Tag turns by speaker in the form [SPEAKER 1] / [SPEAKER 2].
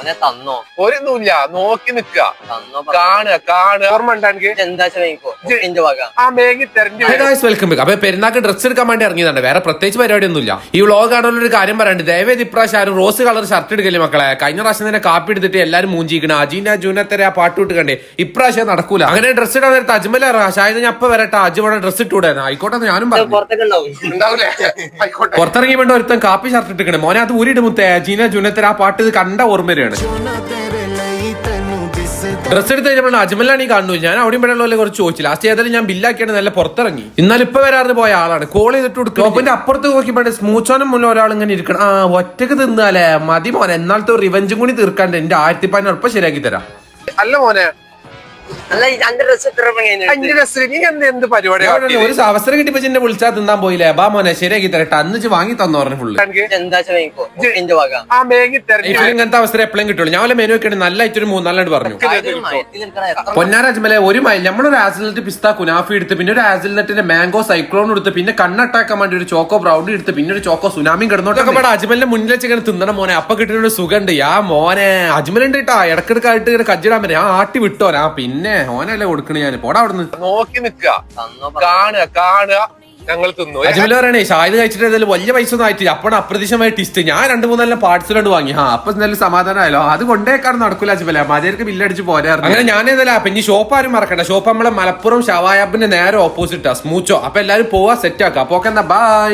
[SPEAKER 1] അവനെ തന്നോ?
[SPEAKER 2] ഒരൊന്നുമില്ല നോക്കി നിക്കുക
[SPEAKER 1] തന്നോ
[SPEAKER 2] കാണുക കാണുക. ഓർമ്മ ഉണ്ടാണെങ്കിൽ
[SPEAKER 1] എന്താ വാങ്ങിക്കോ? എന്റെ വക.
[SPEAKER 2] ആ മേങ്ങി തെരഞ്ഞു
[SPEAKER 3] വെൽക്കം ബാക്ക് അപ്പൊ പെരുന്നാക്ക് ഡ്രസ്സ് എടുക്കാൻ വേണ്ടി ഇറങ്ങിയതാണ്. വേറെ പ്രത്യേകിച്ച് പരിപാടി ഒന്നുമില്ല ഈ വ്ളോഗ് കാണുന്ന ഒരു കാര്യം പറയാണ്ട്. ദയവേത് ഇപ്രാവശ്യം ആരും റോസ് കളർ ഷർട്ട് എടുക്കല്ലേ മക്കളെ? കഴിഞ്ഞ പ്രാവശ്യം തന്നെ കാപ്പി എടുത്തിട്ട് എല്ലാരും മൂഞ്ചിക്കണം. അജീന ജൂനത്തര ആ പാട്ട് വിട്ട് കണ്ടേ. ഇപ്രാവശ്യം നടക്കൂല. അങ്ങനെ ഡ്രസ്സ് ഇടാൻ നേരത്തെ അജ്മല ഷായത് ഞാൻ അപ്പൊ വരട്ടെ. അജ് ഡ്രസ് ഡ്രസ്സ് ഇട്ടൂടെ ആയിക്കോട്ടെ ഞാനും പറഞ്ഞു. പുറത്തിറങ്ങി വേണ്ട ഒരുത്തൻ കാപ്പി ഷർട്ട് ഇട്ടിക്കണേ മോനെ അത് ഊരിയിട്ട് മുത്തേ. അജീന ജൂനത്തര ആ പാട്ട് ഇത് കണ്ട ഓർമ്മ വരികയാണ് ഡ്രസ് എടുത്ത് കഴിഞ്ഞപ്പോൾ അജ്മലാണ് ഈ കാണുന്നു ഞാൻ അവിടെയും ഇവിടെ കുറച്ച് ചോദിച്ചു. ലാസ്റ്റ് ഏതായാലും ഞാൻ ബില്ലാക്കിയാണ് നല്ല പുറത്തിറങ്ങി. എന്നാൽ ഇപ്പൊ വരാറിന് പോയ ആളാണ്. കോൾ ചെയ്തിട്ട് കൊടുക്കും ടോപ്പിന്റെ അപ്പുറത്ത് നോക്കിയപ്പോൾ സ്മൂച്ചോനും മുന്നേ ഒരാൾ ഇങ്ങനെ ഇരിക്കണം. ആ ഒറ്റയ്ക്ക് തിന്നാലേ? മതി മോനെ. എന്നാലത്തെ റിവഞ്ചും കൂടി തീർക്കാണ്ട്. എന്റെ ആയിരത്തി പതിനാറ് ഉറപ്പ് ശരിയാക്കി തരാം.
[SPEAKER 2] അല്ല മോനെ.
[SPEAKER 1] അല്ല ഈ അന്റെ ഡ്രസ് എത്ര
[SPEAKER 2] അഞ്ച് ഡ്രസ്സിൽ നീ എന്ത് എന്ത് പരിപാടി
[SPEAKER 3] ഒരു അവസരം കിട്ടിയപ്പോ എന്നെ വിളിച്ചാ തിന്നാൻ പോയില്ലേ? ബാ മോനെ ശരിയാക്കി തരട്ടെ. അന്ന് വാങ്ങി തന്നു പറഞ്ഞു ഫുള്ള്
[SPEAKER 1] എന്താ വാങ്ങിക്കോ? എന്റെ വക.
[SPEAKER 2] ആ
[SPEAKER 3] മേങ്ങി ഇങ്ങനത്തെ അവസരം എപ്പോഴും കിട്ടുള്ളൂ. ഞാൻ വല്ല മെനു ഒക്കെ നല്ല ആയിട്ടൊരു മൂന്നാലായിട്ട് പറഞ്ഞു. പൊന്നാരാജ്മലെ ഒരു മൈൽ നമ്മളൊരു ആസിൽനട്ട് പിസ്ത കുനാഫി എടുത്ത് പിന്നെ ഒരു ആസിൽനട്ടിന്റെ മാംഗോ സൈക്ലോൺ എടുത്ത് പിന്നെ കണ്ണട്ടാക്കാൻ വേണ്ടി ഒരു ചോക്കോ ബ്രൗഡി എടുത്ത് പിന്നെ ഒരു ചോക്കോ സുനാമി കിടന്നോട്ടൊക്കെ പാടെ അജ്മലിന്റെ മുന്നിൽ വെച്ച് ഇങ്ങനെ തിന്നണം മോനെ. അപ്പൊ കിട്ടുന്ന ഒരു സുഖമുണ്ട് ആ മോനെ. അജ്മലുണ്ട് കേട്ടാ. ഇടക്കിടക്കായിട്ട് ഇങ്ങനെ കജ്ജിടാൻ പറ്റും. ആ ആട്ടി വിട്ടോനാ പിന്നെ ഓനല്ലേ കൊടുക്കണേ ഞാൻ പോടാ അവിടുന്ന്.
[SPEAKER 2] നോക്കി
[SPEAKER 1] നിക്കുക
[SPEAKER 2] കാണുക കാണുക. ഞങ്ങൾ തിന്നു.
[SPEAKER 3] അജ്മൽ പറയണേ ഷായത് കഴിച്ചിട്ട് ഏതായാലും വലിയ പൈസ ഒന്നും ആയിട്ടില്ല. അപ്പൊ അപ്രതീക്ഷമായ ടിസ്റ്റ് ഞാൻ രണ്ട് പാർട്സ് പാർട്സിലോട്ട് വാങ്ങി. ആ അപ്പൊ നല്ല സമാധാനമായല്ലോ. അത് കൊണ്ടേക്കാണ് നടക്കൂല അജ്മല. മതിയർക്ക് ബില്ലടിച്ച് പോരായിരുന്നു. അങ്ങനെ ഞാൻ ഏതായാലും ഇനി ഷോപ്പ് ആരും മറക്കണ്ട. ഷോപ്പ് നമ്മളെ മലപ്പുറം ഷവായാബിന്റെ നേരെ ഓപ്പോസിറ്റ് ഓപ്പോസിറ്റാ സ്മൂച്ചോ അപ്പൊ എല്ലാരും പോവാ സെറ്റ് ആക്കാം. അപ്പൊ ഓക്കെ എന്നാ ബൈ